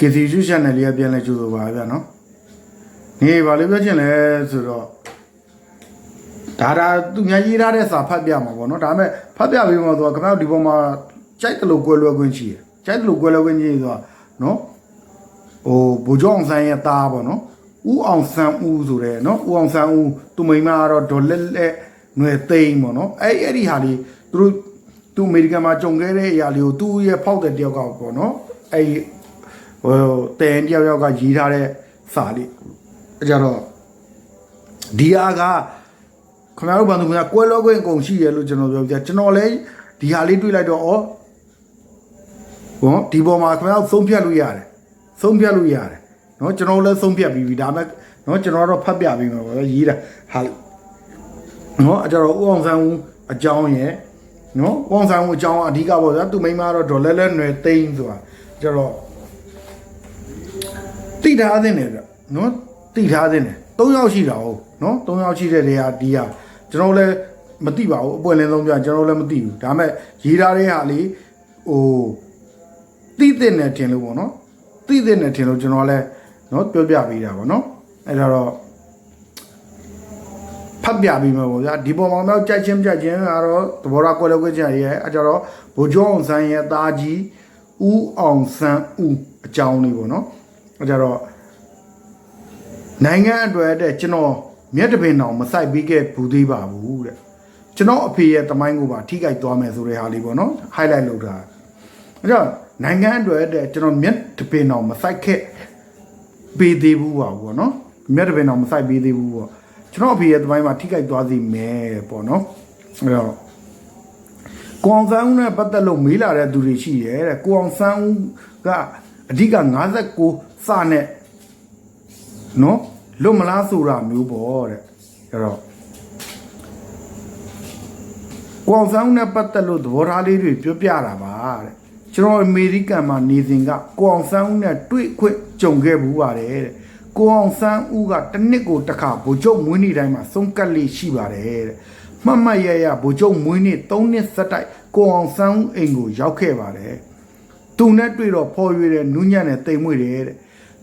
KCU channel လေးကပြန်လဲကြိုးဆိုပါဗျာနော်နေပါလေပြောချင်လဲဆိုတော့ဒါဒါသူများရေးထားတဲ့စာဖတ်ပြမှာပေါ့နော်ဒါပေမဲ့ဖတ်ပြပြီးမှဆိုတော့ခင်ဗျားတို့ဒီပေါ်မှာကြိုက်တယ်လို့ကွဲလွဲခွင့်ရှိတယ်ကြိုက်တယ်လို့ကွဲလွဲခွင့်ရှိဆိုတော့နော်ဟိုဘူကျောင်းဆိုင်ရဲ့သားပေါ့နော်ဦးအောင်ဆန်းဦးဆိုတဲ့နော်ဦးအောင်ဆန်းဦးသူမိမကတော့ဒေါ်လက်လက်ຫນွယ်သိန်းပေါ့နော်အဲ့အဲ့ဒီဟာလေးသူတို့သူအမေရိကန်မှာကြုံခဲ့တဲ့အရာလေးကိုသူ့ရဲ့ဖောက်တဲ့တယောက်ကပေါ့နော်အဲ့ဒီ ဟိုတဲန်တယောက်ယောက်ကရေးထားတဲ့စာလေးအဲ့ကြတော့ဒီအားကခင်ဗျားတို့ဘာလို့ခင်ဗျာကွဲလောခွင့်အကုန်ရှိရလို့ကျွန်တော်ပြောပြကျွန်တော်လည်းဒီဟာလေးတွေးလိုက်တော့ဩဟောဒီပေါ်မှာခင်ဗျားတို့သုံးဖြတ်လို့ရတယ်သုံးဖြတ်လို့ရတယ်เนาะကျွန်တော်လည်းသုံးဖြတ်ပြီးပြီဒါပေမဲ့เนาะကျွန်တော်တော့ဖတ်ပြပြီးမှာပေါ့ရေးတာဟာเนาะအကြတော့ဥအောင်ဆန်းဦးအကြောင်းရယ်เนาะဥအောင်ဆန်းဦးအကြောင်းအဓိကပေါ့ဗျာသူမိန်းမကတော့ဒေါ်လဲလဲຫນွယ်သိန်းဆိုတာကြတော့ တိထားသင့်တယ်ဗျနော်တိထားသင့်တယ်၃ယောက်ရှိတာဟုတ်နော်၃ယောက်ရှိတဲ့နေရာဒီဟာကျွန်တော်လည်းမသိပါဘူးအပွင့်လင်းဆုံးပြကျွန်တော်လည်းမသိဘူးဒါပေမဲ့ရေးသားတဲ့ဟာလေးဟိုတိတဲ့နဲ့ထင်လို့ပေါ့နော်တိတဲ့နဲ့ထင်လို့ကျွန်တော်လည်းနော်ပြောပြပေးတာပေါ့နော်အဲ့ဒါတော့ဖတ်ပြပေးမှာပေါ့ဗျာဒီပေါ်မှာတော့ကြိုက်ချင်းကြိုက်ချင်းကတော့သဘောထားကွဲလွဲကွဲကြရရဲ့အဲ့ကြတော့ဘိုးကျောင်းအောင်ဆန်းရဲ့သားကြီးဦးအောင်ဆန်းဦးအကြောင်းလေးပေါ့နော် ကြတော့နိုင်ငံအတွက်တဲ့ကျွန်တော်မျက်တပင်တောင်မဆိုင်ပြီးခဲ့ဘူးသေးပါဘူးတဲ့ကျွန်တော်အဖေရဲ့တမိုင်းကိုပါထိကြိုက်သွားမယ်ဆိုတဲ့ဟာလေးပေါ့နော် highlight လုပ်တာအဲ့တော့နိုင်ငံအတွက်တဲ့ကျွန်တော်မျက်တပင်တောင်မဆိုင်ခဲ့ပေးသေးဘူးပါဘောနော်မျက်တပင်တောင်မဆိုင်ပေးသေးဘူးပေါ့ကျွန်တော်အဖေရဲ့တမိုင်းမှာထိကြိုက်သွားစီမယ်ပေါ့နော်အဲ့တော့ကိုအောင်ဆန်းဦးနဲ့ပတ်သက်လို့မေးလာတဲ့သူတွေရှိတယ်တဲ့ကိုအောင်ဆန်းဦးကအဓိက59 စနဲ့နော်လွတ်မလားဆိုတာမျိုးပေါ့တဲ့အဲ့တော့ကိုအောင်ဆန်းဦးနဲ့ပတ်သက်လို့သဘောထားလေးတွေပြောပြတာပါတဲ့ကျွန်တော်အမေရိကန်မှာနေစဉ်ကကိုအောင်ဆန်းဦးနဲ့တွေ့ခွင့်ကြုံခဲ့ဘူးပါတယ်တဲ့ကိုအောင်ဆန်းဦးကတစ်နှစ်ကိုတစ်ခါဗိုလ်ချုပ်မွေးနေ့တိုင်းမှာစုံကတ်လေးရှိပါတယ်တဲ့မှတ်မှတ်ရရဗိုလ်ချုပ်မွေးနေ့3နှစ်ဆက်တိုက်ကိုအောင်ဆန်းဦးအိမ်ကိုရောက်ခဲ့ပါတယ်သူနဲ့တွေ့တော့ဖော်ရွေတဲ့နူးညံ့တဲ့တိမ်မွေ့တယ်တဲ့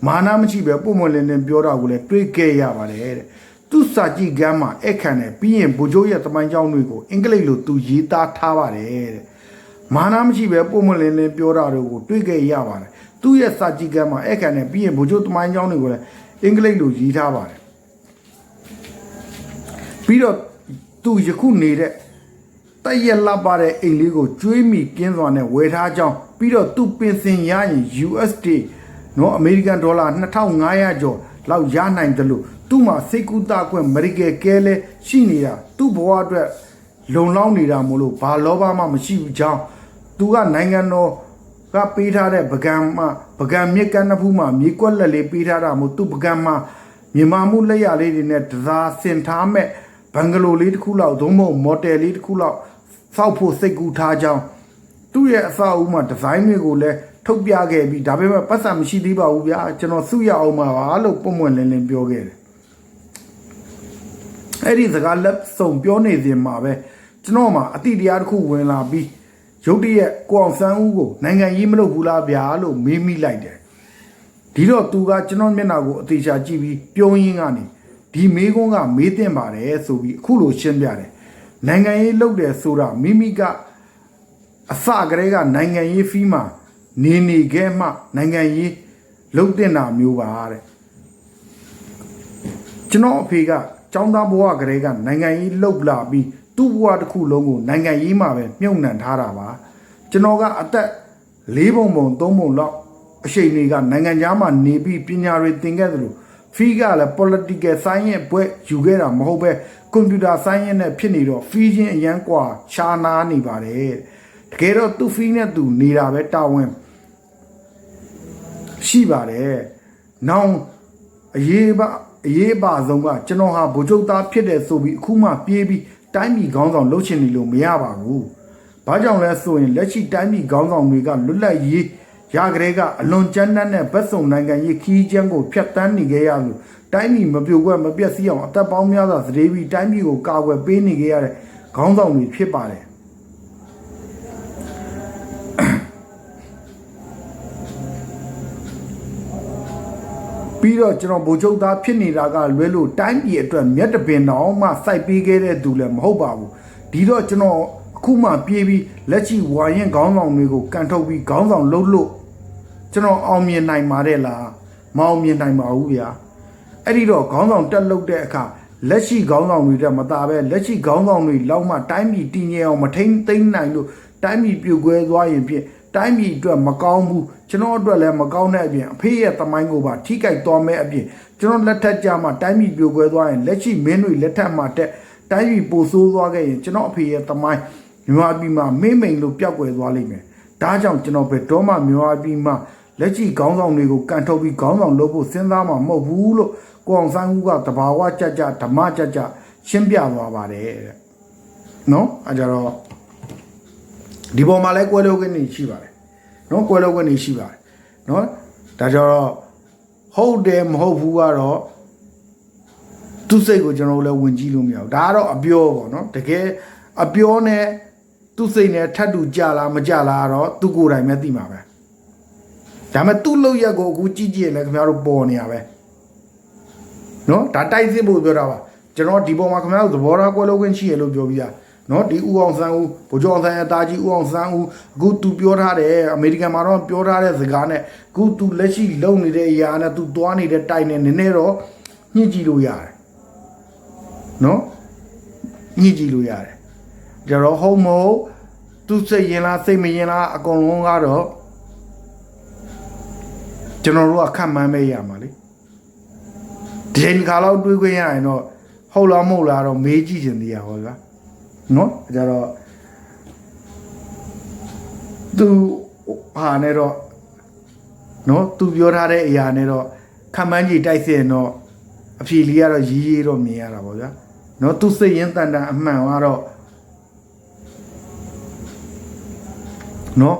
မာနမရှိပဲပုံမလင်းလင်းပြောတာကိုလည်းတွေ့ခဲ့ရပါတယ်တဲ့သူစာကြည့်ကမ်းမှာအခန့်တယ်ပြီးရင်ဗိုလ်ချုပ်ရဲ့တမိုင်းကြောင်းတွေကိုအင်္ဂလိပ်လိုသူရေးသားထားပါတယ်တဲ့မာနာမရှိပဲပုံမလင်းလင်းပြောတာတွေကိုတွေ့ခဲ့ရပါတယ်သူ့ရဲ့စာကြည့်ကမ်းမှာအဲ့ခံနဲ့ပြီးရင်ဘိုလ်ချုပ်တမိုင်းကျောင်းတွေကိုလည်းအင်္ဂလိပ်လိုရေးထားပါတယ်ပြီးတော့သူယခုနေတဲ့တရက်လပ်ပါတဲ့အိမ်လေးကိုကျွေးမိကင်းစွာနဲ့ဝယ်ထားကြောင်းပြီးတော့သူပင်စင်ရရင် USD နော်အမေရိကန်ဒေါ်လာ2500ကျော်လောက်ရနိုင်တယ်လို့သူ့မှာစိတ်ကူးတာကွင့်မရီကယ်ကဲလဲရှိနေတာသူ့ဘဝအတွက်လုံလောက်နေတာမို့လို့ဘာလောဘမှမရှိဘူးကြောင်းသူကနိုင်ငံတော်ကပေးထားတဲ့ပကံမှာပကံမြစ်ကမ်းနှစ်ဖူးမှာမြေကွက်လက်လေးပေးထားတာမို့သူ့ပကံမှာမြန်မာမှုလက်ရလေးတွေနဲ့တစားစင်ထားမဲ့ဘင်္ဂလိုလေးတစ်ခုလောက်သုံးဖို့မော်တယ်လေးတစ်ခုလောက်စောက်ဖို့စိတ်ကူးထားကြောင်းသူ့ရဲ့အစအဦးမှာဒီဇိုင်းတွေကိုလည်း ထုတ်ပြခဲ့ပြီးဒါပေမဲ့ပတ်စံမရှိသေးပါဘူးဗျာကျွန်တော်စုရအောင်ပါလို့ပုံမှန်လင်းလင်းပြောခဲ့တယ်အဲ့ဒီစကားလက်စုံပြောနေစဉ်မှာပဲကျွန်တော်မှအတိတရားတစ်ခုဝင်လာပြီးရုတ်တရက်ကိုအောင်ဆန်းဦးကိုနိုင်ငံရေးမလုပ်ဘူးလားဗျာလို့မေးမိလိုက်တယ်ဒီတော့သူကကျွန်တော်မျက်နှာကိုအသေးချာကြည့်ပြီးပြုံးရင်းကနေဒီမေးခွန်းကမေးတင်ပါတယ်ဆိုပြီးအခုလိုရှင်းပြတယ်နိုင်ငံရေးလုပ်တယ်ဆိုတာမိမိကအစကတည်းကနိုင်ငံရေးဖီးမှာ နေနေခဲ့မှနိုင်ငံရေးလုပ်တင်တာမျိုးပါတဲ့ ကျွန်တော်အဖေကចောင်းသားဘဝကလေးကနိုင်ငံရေးလှုပ်လာပြီးသူ့ဘဝတစ်ခုလုံးကိုနိုင်ငံရေးမှာပဲမြုပ်နှံထားတာပါကျွန်တော်ကအသက်၄ပုံပုံ၃ပုံလောက်အချိန်တွေကနိုင်ငံခြားမှာနေပြီးပညာတွေသင်ခဲ့သလိုဖီးကလည်း political science ဘွဲ့ယူခဲ့တာမဟုတ်ပဲ computer science နဲ့ဖြစ်နေတော့ဖီးချင်းအရန်กว่าခြားနာနေပါတယ်တကယ်တော့သူ့ဖီးနဲ့သူနေတာပဲတာဝန် ရှိပါတယ်။နောင်အရေးပါအရေးပါဆုံးကကျွန်တော်ဟာဗိုလ်ချုပ်သားဖြစ်တယ်ဆိုပြီးအခုမှပြေးပြီးတိုင်းပြည်ခေါင်းဆောင်လှုပ်ချင်နေလို့မရပါဘူး။ဘာကြောင့်လဲဆိုရင်လက်ရှိတိုင်းပြည်ခေါင်းဆောင်တွေကလွတ်လပ်ရေးရကြတဲ့ကအလွန်ကြမ်းတမ်းတဲ့ဗတ်စုံနိုင်ငံရေးခီးကျန်းကိုဖျက်ဆီးနေကြရလို့တိုင်းပြည်မပြိုကွက်မပြက်စီးအောင်အသက်ပေါင်းများစွာသတိပြီးတိုင်းပြည်ကိုကာကွယ်ပေးနေကြရတဲ့ခေါင်းဆောင်တွေဖြစ်ပါတယ်။ ပြီးတော့ကျွန်တော်ဗိုလ်ချုပ်သားဖြစ်နေတာကလွဲလို့တိုင်းပြည်အတွက်မျက်တပင်တောင်မှစိုက်ပေးခဲ့တဲ့သူလည်းမဟုတ်ပါဘူးဒီတော့ကျွန်တော်အခုမှပြေးပြီးလက်ချီဝါရင်ခေါင်းဆောင်တွေကိုကန်ထုတ်ပြီးခေါင်းဆောင်လှုပ်လို့ကျွန်တော်အောင်မြင်နိုင်ပါတယ်လားမအောင်မြင်နိုင်ပါဘူးဗျာအဲ့ဒီတော့ခေါင်းဆောင်တက်လုတ်တဲ့အခါလက်ရှိခေါင်းဆောင်တွေတက်မသားပဲလက်ရှိခေါင်းဆောင်တွေလောက်မှတိုင်းပြည်တည်ငြိမ်အောင်မထိန်သိမ်းနိုင်လို့တိုင်းပြည်ပြိုကွဲသွားရင်ဖြင့် တိုင်းပြည်အတွက်မကောင်းဘူးကျွန်တော်အတွက်လည်းမကောင်းတဲ့အပြင်အဖေရဲ့သမိုင်းကိုပါထိကြိုက်သွားမဲ့အပြင်ကျွန်တော်လက်ထက်ကြမှာတိုင်းပြည်ပြိုကွဲသွားရင်လက်ရှိမင်းတွေလက်ထက်မှာတက်တိုင်းပြည်ပိုဆိုးသွားခဲ့ရင်ကျွန်တော်အဖေရဲ့သမိုင်းမြန်မာပြည်မှာမိမ့်မိန်လို့ပျောက်ကွယ်သွားလိမ့်မယ်ဒါကြောင့်ကျွန်တော်ဘယ်တော့မှမြန်မာပြည်မှာလက်ရှိခေါင်းဆောင်တွေကိုကန်ထုတ်ပြီးခေါင်းဆောင်လုပ်ဖို့စဉ်းစားမှာမဟုတ်ဘူးလို့ကိုအောင်ဆန်းဦးကတဘာဝကြကြဓမ္မကြကြရှင်းပြသွားပါတယ်တဲ့နော်အဲကြတော့ ဒီပေါ်မှာလည်းကွဲလို့ကနေရှိပါတယ်နော်ကွဲလို့ကနေရှိပါတယ်နော်ဒါကြတော့ဟုတ်တယ်မဟုတ်ဘူးကတော့သူ့စိတ်ကိုကျွန်တော်တို့လည်းဝင်ကြည့်လို့မရဘူးဒါကတော့အပြောပေါ့နော်တကယ်အပြောနဲ့သူ့စိတ်နဲ့ထပ်တူကြလားမကြလားကတော့သူကိုယ်တိုင်ပဲသိမှာပဲဒါပေမဲ့သူ့လောက်ရက်ကိုအခုကြည့်ကြည့်ရင်လည်းခင်ဗျားတို့ပေါ်နေရပဲနော်ဒါတိုက်စစ်ဖို့ပြောတာပါကျွန်တော်ဒီပေါ်မှာခင်ဗျားတို့သဘောထားကွဲလို့ခွင့်ရှိရလို့ပြောပြီးသား နော်ဒီဦးအောင်ဆန်းဦးဗိုလ်ချုပ်အောင်ဆန်းရဲ့တာကြီးဦးအောင်ဆန်းဦးအခုသူပြောထားတယ်အမေရိကန်မှာတော့ပြောထားတဲ့စကားနဲ့အခုသူလက်ရှိလုံနေတဲ့အရာနဲ့သူသွားနေတဲ့တိုက်နဲ့နည်းနည်းတော့ညှစ်ကြည့်လို့ရတယ်နော်ညှစ်ကြည့်လို့ရတယ်ကြတော့ဟုတ်မဟုတ်သူစိတ်ရင်လားစိတ်မရင်လားအကုန်လုံးကတော့ကျွန်တော်တို့ကခံမှန်းမဲရမှာလေဒီချိန်ခါလောက်တွေးခွင့်ရရင်တော့ဟုတ်လားမဟုတ်လားတော့မေးကြည့်ချင်သေးရဟောဗျာ နော်ကြတော့သူဟာနဲ့တော့နော်သူပြောထားတဲ့အရာနဲ့တော့ခံမှန်းကြည့်တိုက်စစ်ရင်တော့အဖြေလေးကတော့ရီးရီးတော့မြင်ရတာပေါ့ဗျာနော်သူစိတ်ရင်တန်တန်အမှန်ကတော့နော်